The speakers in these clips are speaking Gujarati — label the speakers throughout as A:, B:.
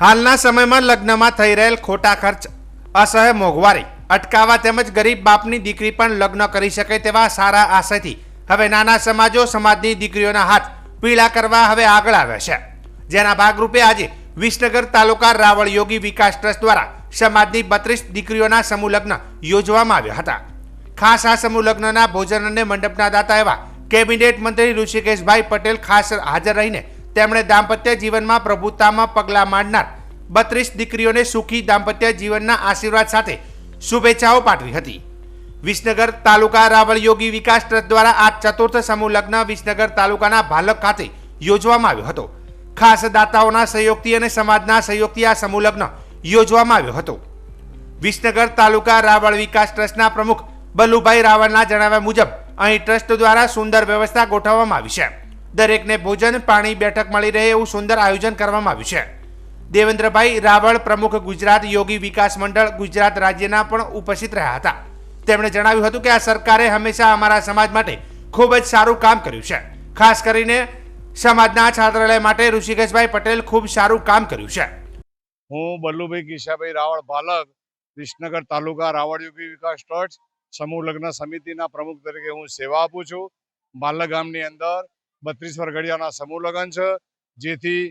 A: હાલના સમયમાં લગ્નમાં થઈ રહેલ ખોટા ખર્ચ, અસહ્ય મોંઘવારી, અટકાવવા તેમજ ગરીબ બાપની દીકરી પણ લગ્ન કરી શકે તેવા સારા આશયથી હવે નાના સમાજો સમાજની દીકરીઓના હાથ પીળા કરવા હવે આગળ આવ્યા છે. જેના ભાગરૂપે આજે વિસનગર તાલુકા રાવળ યોગી વિકાસ ટ્રસ્ટ દ્વારા સમાજની બત્રીસ દીકરીઓના સમૂહ લગ્ન યોજવામાં આવ્યા હતા. ખાસ આ સમૂહ લગ્નના ભોજન અને મંડપના દાતા એવા કેબિનેટ મંત્રી ઋષિકેશભાઈ પટેલ ખાસ હાજર રહીને તેમણે દાંપત્ય જીવનમાં પ્રભુતામાં પગલાં માંડનાર બત્રીસ દીકરીઓને સુખી દાંપત્ય જીવનના આશીર્વાદ સાથે શુભેચ્છાઓ પાઠવી હતી. વિસનગર તાલુકા રાવળ યોગી વિકાસ ટ્રસ્ટ દ્વારા આ ચતુર્થ સમૂહ લગ્ન વિસનગર તાલુકાના ભાલક ખાતે યોજવામાં આવ્યો હતો. ખાસ દાતાઓના સહયોગથી અને સમાજના સહયોગથી આ સમૂહ લગ્ન યોજવામાં આવ્યો હતો. વિસનગર તાલુકા રાવળ વિકાસ ટ્રસ્ટના પ્રમુખ બલ્લુભાઈ રાવળના જણાવ્યા મુજબ અહીં ટ્રસ્ટ દ્વારા સુંદર વ્યવસ્થા ગોઠવવામાં આવી છે. દરેકને ભોજન, પાણી, બેઠક મળી રહે એવું સુંદર આયોજન કરવામાં આવ્યું છે. દેવેન્દ્રભાઈ રાવળ પ્રમુખ ગુજરાત યોગી વિકાસ મંડળ ગુજરાત રાજ્યના પણ ઉપસ્થિત રહ્યા હતા. તેમણે જણાવ્યું હતું કે આ સરકારે હંમેશા અમારા સમાજ માટે ખૂબ જ સારું કામ કર્યું છે. ખાસ કરીને સમાજના છાત્રાલય માટે ઋષિકેશભાઈ પટેલ ખૂબ સારું કામ કર્યું છે.
B: હું બલ્લુભાઈ કિશાભાઈ રાવળ બાલક વિસનગર તાલુકા રાવળ યોગી વિકાસ ટ્રસ્ટ, સમૂહ લગ્ન સમિતિના પ્રમુખ તરીકે હું સેવા આપું છું. બાલક ગામની અંદર બત્રીસ વરઘડિયાના સમૂહ લગ્ન છે, જેથી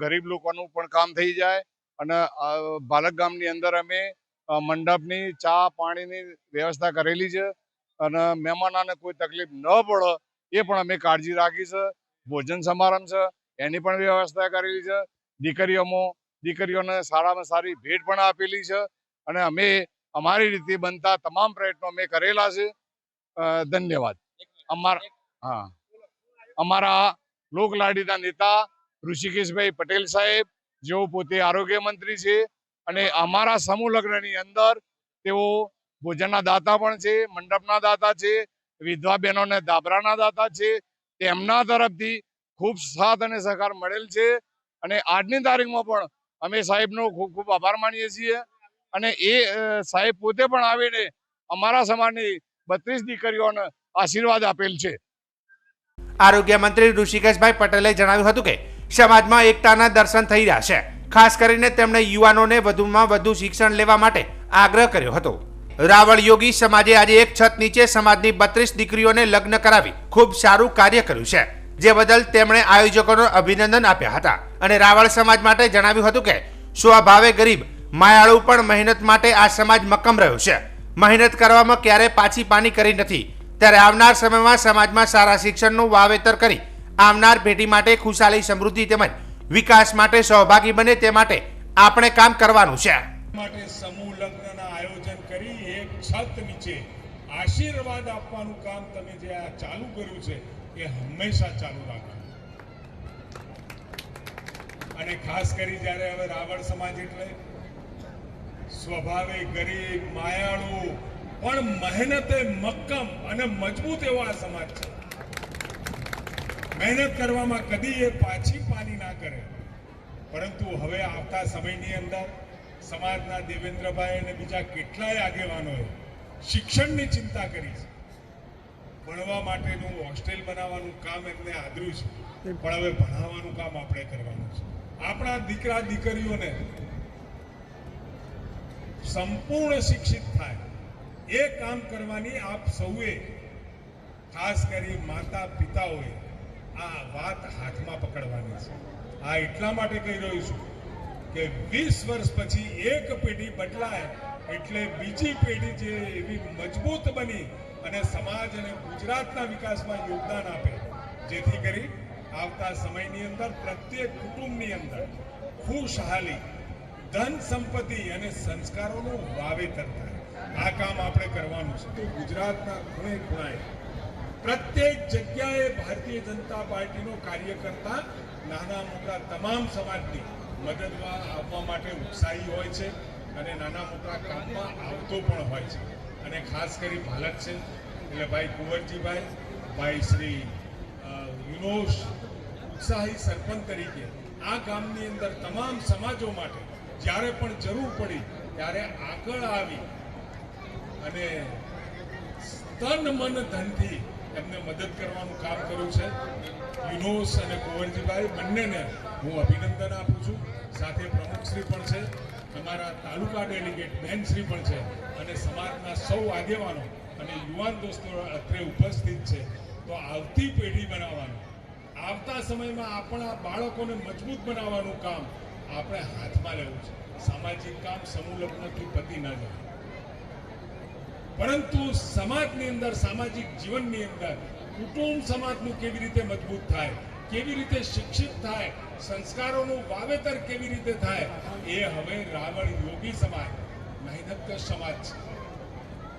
B: ગરીબ લોકોનું પણ કામ થઈ જાય અને બાલક ગામની અંદર અમે મંડપની ચા પાણીની વ્યવસ્થા કરેલી છે અને મહેમાનોને કોઈ તકલીફ ન પડે એ પણ અમે કાળજી રાખી છે, ભોજન સમારંભ છે, એની પણ વ્યવસ્થા કરેલી છે, દીકરીઓમાં, દીકરીઓને સારામાં સારી ભેટ પણ આપેલી છે અને અમે અમારી રીતે બનતા તમામ પ્રયત્નો અમે કરેલા છે ધન્યવાદ. અમારા, હા. અમારા લોકલાડીના નેતા ઋષિકેશભાઈ પટેલ સાહેબ, જેઓ પોતે આરોગ્ય મંત્રી છે અને અમારા સમૂહ લગ્નની અંદર તેઓ ભોજનના દાતા પણ છે, મંડપના દાતા છે, વિધવા બહેનોને દાબરાના દાતા છે, તેમના તરફથી ખૂબ સાથ અને સહકાર મળેલ છે અને આજની તારીખમાં પણ અમે સાહેબનો ખૂબ ખૂબ આભાર માનીએ છીએ અને એ સાહેબ પોતે પણ આવીને અમારા સમાજની બત્રીસ દીકરીઓને આશીર્વાદ આપેલ છે.
A: આરોગ્ય મંત્રી ઋષિકેશભાઈ પટેલે જણાવ્યું હતું કે સમાજમાં એકતાના દર્શન થઈ રહ્યા છે. ખાસ કરીને તેમણે યુવાનોને વધુમાં વધુ શિક્ષણ લેવા માટે આગ્રહ કર્યો હતો. રાવળ યોગી સમાજે આજે એક છત નીચે સમાજની બત્રીસ દીકરીઓને લગ્ન કરાવી ખૂબ સારું કાર્ય કર્યું છે, જે બદલ તેમણે આયોજકોનો અભિનંદન આપ્યા હતા. અને રાવળ સમાજ માટે જણાવ્યું હતું કે, સ્વભાવે ગરીબ, માયાળુ પણ મહેનત માટે આ સમાજ મક્કમ રહ્યો છે. મહેનત કરવામાં ક્યારે પાછી પાની કરી નથી. ત્યારે આવનાર સમયમાં સમાજમાં સારા શિક્ષણનું વાવેતર કરી આવનાર પેઢી માટે ખુશાલી, સમૃદ્ધિ તેમજ વિકાસ માટે સહભાગી બને તે માટે આપણે કામ કરવાનું છે.
C: માટે સમૂહ લગ્નના આયોજન કરી એક છત નીચે આશીર્વાદ આપવાનું કામ તમે જે આ ચાલુ કર્યું છે, એ હંમેશા ચાલુ રાખજો. અને ખાસ કરી જ્યારે હવે રાવણ સમાજ એટલે, સ્વભાવે ગરીબ, માયાળુ પણ મહેનતે મક્કમ અને મજબૂત એવો આ સમાજ છે. મહેનત કરવામાં કદી એ પાછી પાની ના કરે. પરંતુ હવે આવતા સમયની અંદર સમાજના દેવેન્દ્રભાઈ અને બીજા કેટલાય આગેવાનોએ શિક્ષણની ચિંતા કરી છે. ભણવા માટેનું હોસ્ટેલ બનાવવાનું કામ એમને આદર્યું છે. પણ હવે ભણાવવાનું કામ આપણે કરવાનું છે. આપણા દીકરા દીકરીઓને સંપૂર્ણ શિક્ષિત થાય. એ કામ કરવાની આપ સૌએ ખાસ કરી માતા પિતાઓએ આ વાત હાથમાં પકડવાની છે. આ એટલા માટે કહી રહ્યો છું કે વીસ વર્ષ પછી એક પેઢી બદલાય એટલે બીજી પેઢી જે એવી મજબૂત બની અને સમાજ અને ગુજરાતના વિકાસમાં યોગદાન આપે, જેથી કરી આવતા સમયની અંદર પ્રત્યેક કુટુંબની અંદર ખુશહાલી, ધન સંપત્તિ અને સંસ્કારોનું વાવેતર થાય. આ કામ આપણે કરવાનું છે. તો ગુજરાતના ખૂણે ખૂણાએ પ્રત્યેક જગ્યાએ ભારતીય જનતા પાર્ટીનો કાર્યકર્તા નાના મોટા તમામ સમાજની મદદમાં આપવા માટે ઉત્સાહી હોય છે અને નાના મોટા કામમાં આવતો પણ હોય છે. અને ખાસ કરી ભાલક છે એટલે ભાઈ કુંવરજીભાઈ ભાઈ શ્રી અ, યુનોશ ઉત્સાહી સરપંચ તરીકે આ ગામની અંદર તમામ સમાજો માટે જ્યારે પણ જરૂર પડી ત્યારે આગળ આવી અને તન મન ધનથી એમને મદદ કરવાનું કામ કર્યું છે. યુનોસ અને કુંવરજીભાઈ બંનેને હું અભિનંદન આપું છું. સાથે પ્રમુખશ્રી પણ છે. અમારા તાલુકા ડેલિગેટ બહેનશ્રી પણ છે. અને સમાજના સૌ આગેવાનો અને યુવાન દોસ્તો અત્રે ઉપસ્થિત છે. તો આવતી પેઢી બનાવવાનું. આવતા સમયમાં આપણા બાળકોને મજબૂત બનાવવાનું કામ આપણે હાથમાં લેવું છે. સામાજિક કામ સમૂહ લગ્નથી પતિ ન જાય. પરંતુ સમાજની અંદર, સામાજિક જીવનની અંદર કુટુંબ સમાજનું કેવી રીતે મજબૂત થાય, કેવી રીતે શિક્ષિત થાય, સંસ્કારોનું વાવેતર કેવી રીતે થાય, એ હવે રાવણ યોગી સમાજ મહેનત સમાજ છે.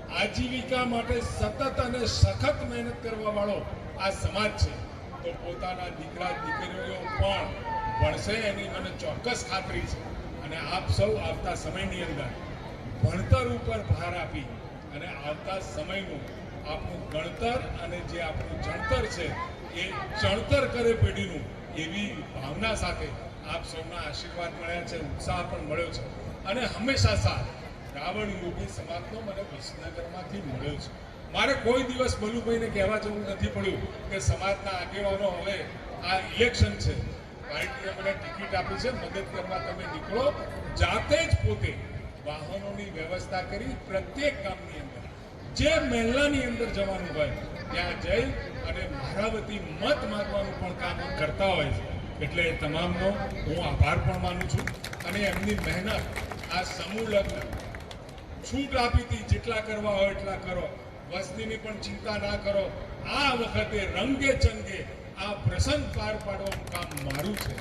C: આજીવિકા માટે સતત અને સખત મહેનત કરવા વાળો આ સમાજ છે. તો પોતાના દીકરા દીકરીઓ પણ ભણશે એની મને ચોક્કસ ખાતરી છે. અને આપ સૌ આવતા સમયની અંદર ભણતર ઉપર ભાર આપી અને આવતા સમયનું આપણું ગણતર અને જે આપણું જણતર છે, એ ચણતર કરે પેઢીનું એવી ભાવના સાથે આપ સૌના આશીર્વાદ મળ્યા છે, ઉત્સાહ પણ મળ્યો છે. અને હંમેશા સાથ રાવણ યોગી સમાજનો મને વિસનગરમાંથી મળ્યો છે. મારે કોઈ દિવસ બલુભાઈને કહેવા જવું નથી પડ્યું કે સમાજના આગેવાનો હવે આ ઇલેક્શન છે. પાર્ટીએ મને ટિકિટ આપી છે, મદદ કરવા તમે નીકળો. જાતે જ પોતે વાહનોની વ્યવસ્થા કરી પ્રત્યેક ગામની અંદર. જે મહેલાની અંદર જવાનું હોય, ત્યાં જઈ અને મારા વતી મત માગવાનું પણ કામ કરતા હોય છે. એટલે તમામનો હું આભાર પણ માનું છું અને એમની મહેનત, આ સમૂહ લગ્ન, છૂટ આપી હતી જેટલા કરવા હોય એટલા કરો. વસ્તીની પણ ચિંતા ના કરો. આ વખતે રંગે ચંગે આ પ્રસંગ પાર પાડવાનું કામ મારું છે.